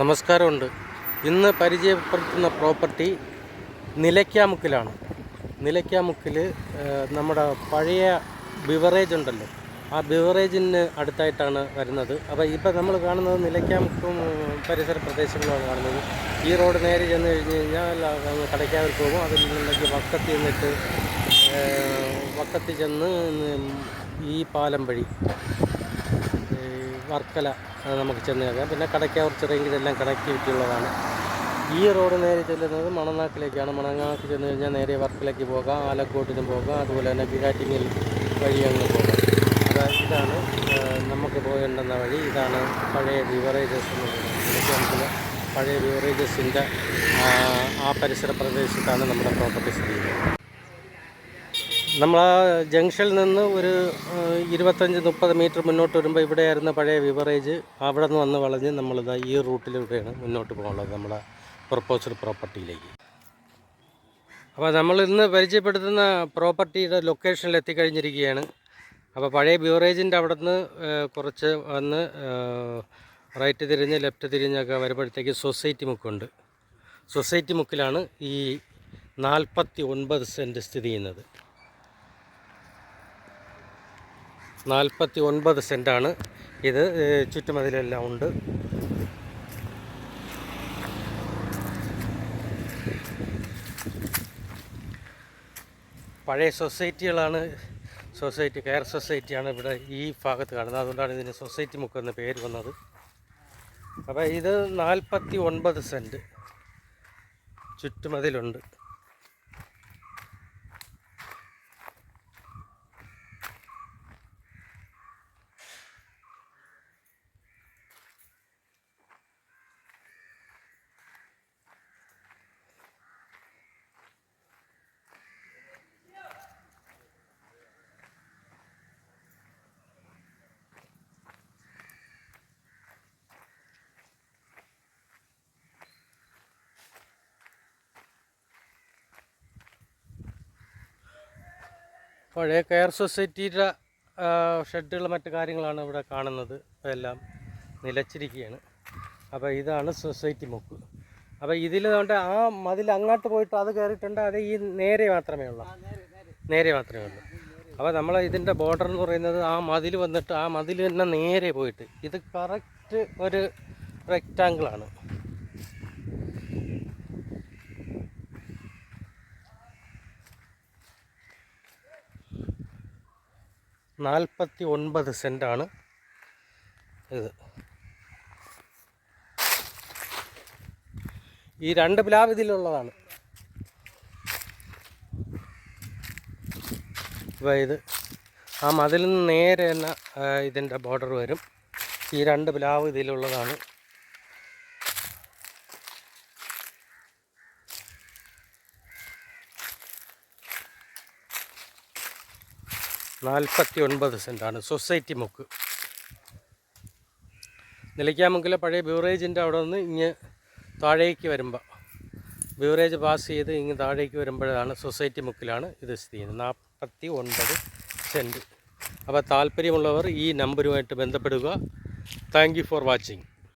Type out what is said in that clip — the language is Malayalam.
നമസ്കാരമുണ്ട്. ഇന്ന് പരിചയപ്പെടുത്തുന്ന പ്രോപ്പർട്ടി നിലയ്ക്കാമുക്കിലാണ്. നിലയ്ക്കാമുക്കിൽ നമ്മുടെ പഴയ ബിവറേജ് ഉണ്ടല്ലോ. ആ ബിവറേജിന് അടുത്തായിട്ടാണ് വരുന്നത്. അപ്പോൾ ഇപ്പോൾ നമ്മൾ കാണുന്നത് നിലയ്ക്കാമുക്കും പരിസര പ്രദേശങ്ങളുമാണ് കാണുന്നത്. ഈ റോഡ് നേരെ ചെന്ന് കഴിഞ്ഞ് കഴിഞ്ഞാൽ കടയ്ക്കാവിൽ പോകും. അതിൽ നിന്നുണ്ടെങ്കിൽ വക്കത്തി നിന്നിട്ട് വക്കത്തി ചെന്ന് ഈ പാലം വഴി വർക്കല നമുക്ക് ചെന്ന് കേൾക്കാം. പിന്നെ കടയ്ക്കാവർ ചിറയെങ്കിൽ ഇതെല്ലാം കണക്ടിവിറ്റി ഉള്ളതാണ്. ഈ റോഡ് നേരെ ചെല്ലുന്നത് മണനാക്കിലേക്കാണ് മണനാക്ക് ചെന്ന് കഴിഞ്ഞാൽ നേരെ വർക്കിലേക്ക് പോകാം. ആലക്കോട്ടിലും പോകാം. അതുപോലെ തന്നെ ബിഹാറ്റിങ്ങിൽ വഴി അങ്ങ് പോകാം. അതായത് ഇതാണ് നമുക്ക് പോകേണ്ടുന്ന വഴി. ഇതാണ് പഴയ ബിവറേജസ് എന്ന് പറയുന്നത്. പഴയ ബിവറേജസിന്റെ ആ പരിസര പ്രദേശത്താണ് നമ്മുടെ പ്രോപ്പർട്ടി സ്ഥിതി ചെയ്യുന്നത്. നമ്മൾ ആ ജംഗ്ഷനിൽ നിന്ന് ഒരു ഇരുപത്തഞ്ച് മുപ്പത് മീറ്റർ മുന്നോട്ട് വരുമ്പോൾ ഇവിടെയായിരുന്ന പഴയ വിവറേജ് അവിടെ നിന്ന് വന്ന് വളഞ്ഞ് നമ്മളിതാ ഈ റൂട്ടിലൂടെയാണ് മുന്നോട്ട് പോകാനുള്ളത് നമ്മുടെ പ്രൊപ്പോസഡ് പ്രോപ്പർട്ടിയിലേക്ക്. അപ്പോൾ നമ്മൾ ഇന്ന് പരിചയപ്പെടുത്തുന്ന പ്രോപ്പർട്ടിയുടെ ലൊക്കേഷനിൽ എത്തിക്കഴിഞ്ഞിരിക്കുകയാണ്. അപ്പോൾ പഴയ ബിവറേജിന്റെ അവിടെ നിന്ന് കുറച്ച് വന്ന് റൈറ്റ് തിരിഞ്ഞ് ലെഫ്റ്റ് തിരിഞ്ഞൊക്കെ വരുമ്പോഴത്തേക്ക് സൊസൈറ്റി മുക്കുണ്ട്. സൊസൈറ്റി മുക്കിലാണ് ഈ നാൽപ്പത്തി ഒൻപത് സെന്റ് സ്ഥിതി ചെയ്യുന്നത്. നാൽപ്പത്തി ഒൻപത് സെന്റാണ്. ഇത് ചുറ്റുമതിലെല്ലാം ഉണ്ട്. പഴയ സൊസൈറ്റികളാണ് സൊസൈറ്റി കെയർ സൊസൈറ്റിയാണ് ഇവിടെ ഈ ഭാഗത്ത് കാണുന്നത്. അതുകൊണ്ടാണ് ഇതിന് സൊസൈറ്റി മുക്ക് എന്ന പേര് വന്നത്. അപ്പോൾ ഇത് നാൽപ്പത്തി ഒൻപത് സെന്റ് ചുറ്റുമതിലുണ്ട്. പഴയ കെയർ സൊസൈറ്റിയുടെ ഷെഡുകളും മറ്റു കാര്യങ്ങളാണ് ഇവിടെ കാണുന്നത്. എല്ലാം നിലച്ചിരിക്കുകയാണ്. അപ്പോൾ ഇതാണ് സൊസൈറ്റി മുക്ക്. അപ്പോൾ ഇതിൽ കൊണ്ട് ആ മതിൽ അങ്ങോട്ട് പോയിട്ട് അത് കയറിയിട്ടുണ്ട് അത് ഈ നേരെ മാത്രമേ ഉള്ളൂ. നേരെ മാത്രമേ ഉള്ളൂ. അപ്പോൾ നമ്മൾ ഇതിന്റെ ബോർഡർ എന്ന് പറയുന്നത് ആ മതിൽ വന്നിട്ട് ആ മതിൽ തന്നെ നേരെ പോയിട്ട് ഇത് കറക്റ്റ് ഒരു റെക്റ്റാങ്കിളാണ് നാൽപ്പത്തി ഒൻപത് സെന്റാണ് ഇത്. ഈ രണ്ട് പ്ലാവ് ഇതിലുള്ളതാണ് അപ്പോൾ ഇത് ആ മതിൽ നിന്ന് നേരെ തന്നെ ഇതിന്റെ ബോർഡർ വരും. ഈ രണ്ട് പ്ലാവ് ഇതിലുള്ളതാണ്. നാൽപ്പത്തി ഒൻപത് സെന്റാണ് സൊസൈറ്റി മുക്ക്. നിലയ്ക്കാമുക്കിലെ പഴയ ബീവറേജിന്റെ അവിടെ നിന്ന് ഇങ്ങ് താഴേക്ക് വരുമ്പോൾ ബീവറേജ് പാസ് ചെയ്ത് ഇങ്ങ് താഴേക്ക് വരുമ്പോഴാണ് സൊസൈറ്റി മുക്കിലാണ് ഇത് സ്ഥിതി ചെയ്യുന്നത്. നാൽപ്പത്തി ഒൻപത് സെന്റ്. അപ്പോൾ താല്പര്യമുള്ളവർ ഈ നമ്പരുമായിട്ട് ബന്ധപ്പെടുക. Thank for watching.